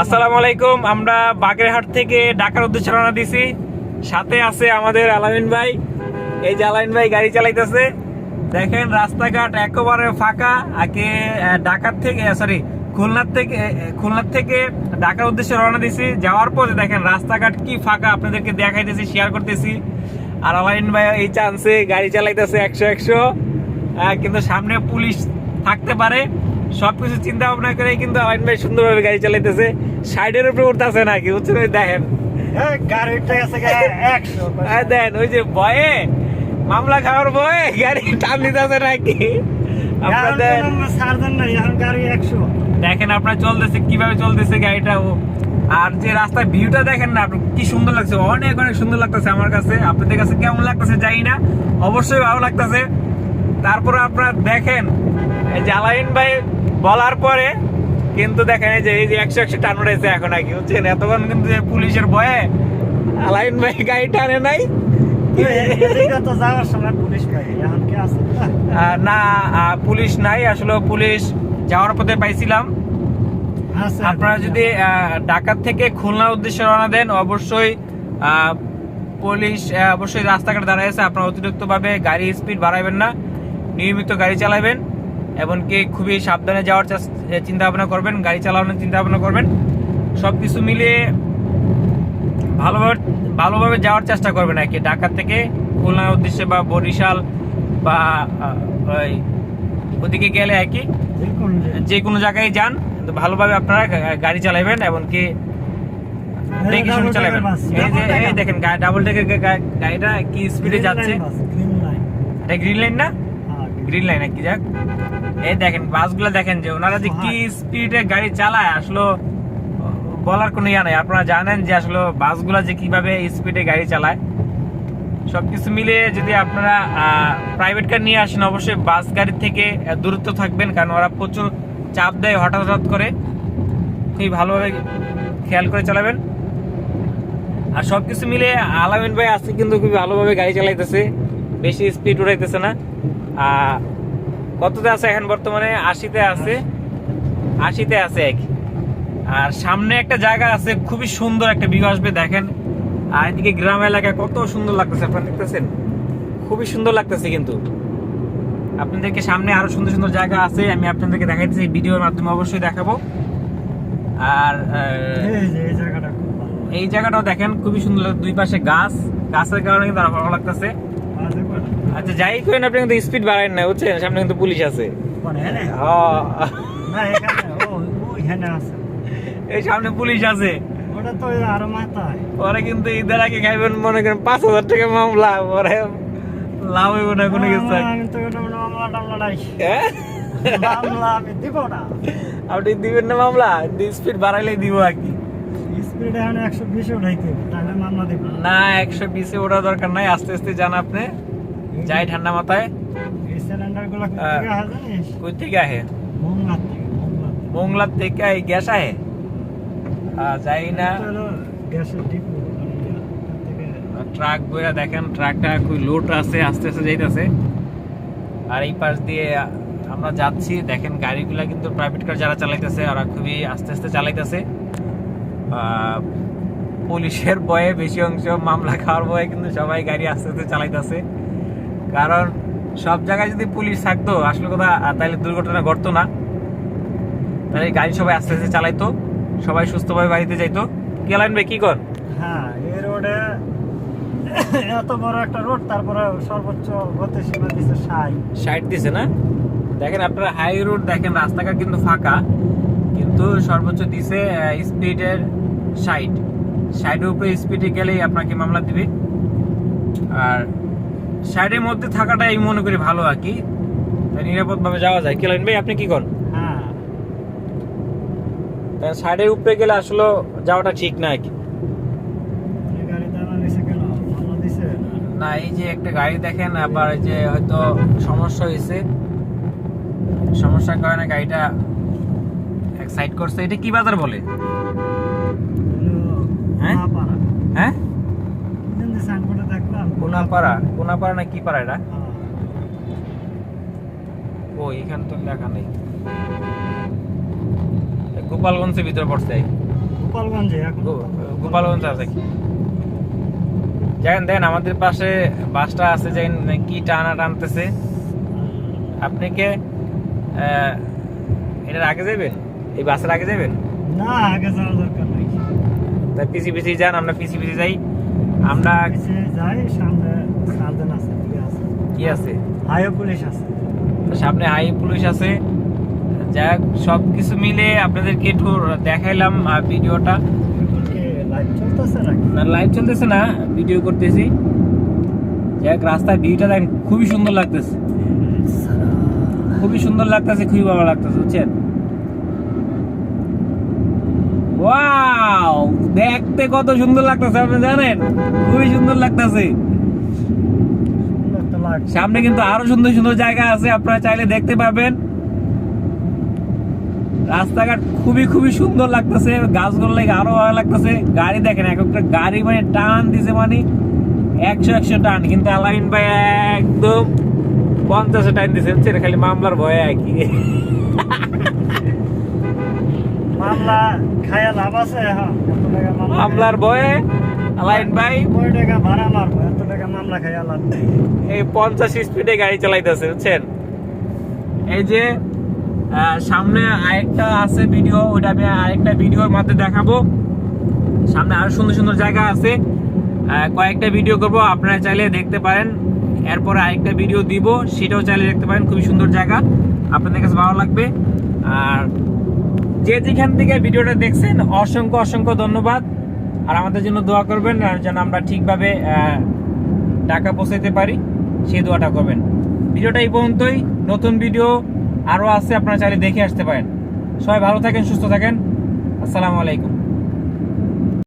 আসসালামু আলাইকুম, আমরা বাগেরহাট থেকে ঢাকার উদ্দেশ্যে রওনা দিছি। সাথে আছে আমাদের আলামিন ভাই। এই যে আলামিন ভাই গাড়ি চালাইতেছে। দেখেন রাস্তাঘাট একেবারে ফাঁকা। আগে ঢাকার থেকে সরি খুলনার থেকে খুলনার থেকে ঢাকার উদ্দেশ্যে রওনা দিছি। যাওয়ার পরে দেখেন রাস্তাঘাট কি ফাঁকা, আপনাদেরকে দেখাইতেছি শেয়ার করতেছি। আর আলামিন ভাই এই চান্সে গাড়ি চালাইতেছে একশো একশো। কিন্তু সামনে পুলিশ থাকতে পারে। সবকিছু চিন্তা ভাবনা করে কিন্তু আলাইন ভাই সুন্দরভাবে গাড়ি চালাইতেছে। সাইডের উপরে উঠতেছে নাকি? বুঝছেন ওই দেখেন। দেখেন ওই যে ভয়ে মামলা খাওয়ার ভয়ে গাড়ি টান দিতেছে নাকি? দেখেন আপনার চলতেছে কীভাবে চলতেছে গাড়িটা। ও আর যে রাস্তার ভিউটা দেখেন না কি সুন্দর লাগছে। অনেক অনেক সুন্দর লাগতেছে আমার কাছে। আপনাদের কাছে কেমন লাগতেছে জানি না। অবশ্যই ভালো লাগতেছে। তারপরে আপনারা দেখেন আলাইন ভাই বলার পরে কিন্তু দেখেন যে এই যে একশো একশো টান উঠেছে এখন আর কি বুঝছেন? এতক্ষণ কিন্তু পুলিশের ভয়ে আলাইন ভাই গাড়ি টানে নাই। না পুলিশ নাই আসলে পুলিশ যাওয়ার পথে পাইছিলাম। আপনারা যদি আহ, ঢাকা থেকে খুলনার উদ্দেশ্যে রওনা দেন অবশ্যই পুলিশ অবশ্যই রাস্তাঘাট দাঁড়ায় আছে আপনারা অতিরিক্তভাবে গাড়ি স্পিড বাড়াবেন না নিয়মিত গাড়ি চালাবেন। এমনকি খুবই সাবধানে যাওয়ার চিন্তা ভাবনা করবেন গাড়ি চালানোর চিন্তা ভাবনা করবেন। সব কিছু মিলিয়ে ভালোভাবে ভালোভাবে যাওয়ার চেষ্টা করবেন আর কি। ঢাকা থেকে খুলনার উদ্দেশ্যে বা বরিশাল বা ওই ওদিকে গেলে আর কি যে কোন জায়গায় যান ভালোভাবে আপনারা গাড়ি চালাবেন এমনকি কি দেখে শুনে চালাবেন। এই যে এই দেখেন ডাবল টেকের গাড়িটা কি স্পিডে যাচ্ছে? গ্রিন লাইন এটা গ্রিন লাইন না? গ্রিন লাইন কি যাক? এই দেখেন বাসগুলো দেখেন যে ওনারা যে কি স্পিডে গাড়ি চালায় আসলে বলার কোনো ইয়া নাই। আপনারা জানেন যে আসলে বাসগুলো যে কীভাবে স্পিডে গাড়ি চালায়। সবকিছু মিলিয়ে যদি আপনারা প্রাইভেট কার নিয়ে আসেন অবশ্যই বাস গাড়ি থেকে দূরত্ব থাকবেন কারণ ওরা প্রচুর চাপ দেয় হঠাৎ হঠাৎ করে। খুবই ভালোভাবে খেয়াল করে চালাবেন। আর সবকিছু মিলে আলামিন ভাই আজকে কিন্তু খুবই ভালোভাবে গাড়ি চালাইতেছে। বেশি স্পিড উড়াইতেছে না। আর কততে আছে এখন বর্তমানে? আশিতে আছে। আশিতে আছে এক। আর সামনে একটা জায়গা আছে খুবই সুন্দর একটা ভিউ আসবে দেখেন। আর এদিকে গ্রাম এলাকা কত সুন্দর লাগতেছে আপনারা দেখতেছেন? খুবই সুন্দর লাগতেছে কিন্তু। আপনাদেরকে সামনে আরও সুন্দর সুন্দর জায়গা আছে আমি আপনাদেরকে দেখাইতেছি ভিডিওর মাধ্যমে অবশ্যই দেখাবো। আর এই জায়গাটাও দেখেন খুবই সুন্দর। দুই পাশে গাছ। গাছের কারণে কিন্তু আরও ভালো লাগতেছে? আচ্ছা যাই করেন আপনি কিন্তু স্পিড বাড়ান না বুঝছেন? সামনে কিন্তু পুলিশ আছে। হ্যাঁ, আছে। এই সামনে পুলিশ আছে। ওটা তো ওই আরও মাথায়। পরে কিন্তু ঈদের আগে খাইবেন মনে করেন পাঁচ হাজার টাকা মামলা পরে লাভ হইব না কোনো কিছু। না, আমি তো এটা মামলা টামলা নাই। হ্যাঁ? না। আপনি দিবেন না মামলা? স্পিড বাড়াইলে দিব আর কি। স্পিড এখন একশো বিশে উঠাইতে তাহলে মামলা দিব না। একশো বিশে ওঠা দরকার নাই আস্তে আস্তে যান আপনি। যাই ঠান্ডা মাথায়। থেকে কই থেকে আহে মোমনাথ থেকে মোমনাথ মোংলার থেকে এই গ্যাস আহে যাই না। মানে ট্রাক বইয়া দেখেন ট্রাকটা খুবই লোড আছে আস্তে আস্তে যাইতেছে। আর এই পাশ দিয়ে আমরা যাচ্ছি দেখেন গাড়িগুলা কিন্তু প্রাইভেট কার যারা চালাইতেছে ওরা খুবই আস্তে আস্তে চালাইতেছে। পুলিশের ভয়ে বেশি অংশ মামলা খাওয়ার বয়ে কিন্তু সবাই গাড়ি আস্তে আস্তে চালাইতেছে। কারণ সব জায়গায় যদি পুলিশ থাকতো আসলে কথা তাহলে দুর্ঘটনা ঘটতো না। তাহলে গাড়ি সবাই আস্তে আস্তে চালাইতো সবাই সুস্থভাবে বাড়িতে যাইতো। গেলেন ভাই কি কর? হ্যাঁ এই রোডে এত বড় একটা রোড তারপরে সর্বোচ্চ গতি সীমা দিছে না? দেখেন আপনারা হাই রোড দেখেন রাস্তাঘাট কিন্তু ফাঁকা কিন্তু সর্বোচ্চ দিছে স্পিডের উপরে স্পিডে গেলেই আপনাকে মামলা দিবে। আর সাইডের মধ্যে থাকাটা আমি মনে করি ভালো আর কি। তাই নিরাপদভাবে যাওয়া যায়। কেলেন ভাই আপনি কি করেন? হ্যাঁ। সাইডের উপরে গেলে আসলে যাওয়াটা ঠিক না আর কি। না? এই যে একটা গাড়ি দেখেন আবার এই যে হয়তো সমস্যা হয়েছে। সমস্যার কারণে গাড়িটা এক সাইড করছে। এটা কি বাজার বলে? হ্যাঁ? হ্যাঁ? কোনাপাড়া কোনাপাড়া না কি পাড়া এটা। ও এখানে তো লেখা নেই। গোপালগঞ্জের ভিতরে পড়ছে। গোপালগঞ্জে এখন গোপালগঞ্জ আছে। কি দেখেন দেখেন আমাদের পাশে বাসটা আছে যে কি টানা টানতেছে। আপনি কে? এটার আগে যাবেন এই বাসের আগে যাবেন না আগে যাওয়ার দরকার নেই। তাই পিছি পিছি যান আমরা পিছি পিছি যাই। আমরা যাই সামনে সার্জন আছে কি আছে? হাইও পুলিশ আছে। সামনে হাই পুলিশ আছে। যাক সব কিছু মিলে আপনাদেরকে একটু দেখাইলাম ভিডিওটা। না লাইভ চলতেছে না ভিডিও করতেছি। যাক রাস্তার ভিউটা দেখেন খুবই সুন্দর লাগতেছে। খুবই সুন্দর লাগতেছে খুবই ভালো লাগতেছে বুঝছেন? দেখতে কত সুন্দর লাগতেছে আপনি জানেন? খুবই সুন্দর লাগতেছে। সামনে কিন্তু আরও সুন্দর সুন্দর জায়গা আছে আপনারা চাইলে দেখতে পাবেন রাস্তাঘাট খুবই খুবই সুন্দর লাগতেছে গাছগুলো লাগে আরও ভালো লাগতেছে। গাড়ি দেখেন এক একটা গাড়ি মানে টান দিছে মানে। একশো একশো টান কিন্তু আলাইন ভাই একদম পঞ্চাশে টান দিছে খালি মামলার ভয়ে আর কি। মামলা খায়া লাভ আছে? হ্যাঁ মামলা মামলার ভয়ে আলাইন ভাই। কয় টাকা ভাড়া মারবো? এত টাকা মামলা লাভ এই পঞ্চাশ স্পিডে গাড়ি চালাইতেছে বুঝছেন? এই যে সামনে আরেকটা আছে ভিডিও ওইটা আমি আরেকটা ভিডিওর মধ্যে দেখাবো। সামনে আরও সুন্দর সুন্দর জায়গা আছে। কয়েকটা ভিডিও করব আপনারা চাইলে দেখতে পারেন। এরপরে আরেকটা ভিডিও দিব সেটাও চাইলে দেখতে পারেন খুবই সুন্দর জায়গা। আপনাদের কাছে ভালো লাগবে। আর যে যেখান থেকে ভিডিওটা দেখছেন, অসংখ্য অসংখ্য ধন্যবাদ। আর আমাদের জন্য দোয়া করবেন যেন আমরা ঠিকভাবে টাকা পৌঁছাইতে পারি, সেই দোয়াটা করবেন। ভিডিওটা এই পর্যন্তই। নতুন ভিডিও আরও আছে, আপনারা চাইলে দেখে আসতে পারেন। সবাই ভালো থাকেন, সুস্থ থাকেন। আসসালামু আলাইকুম।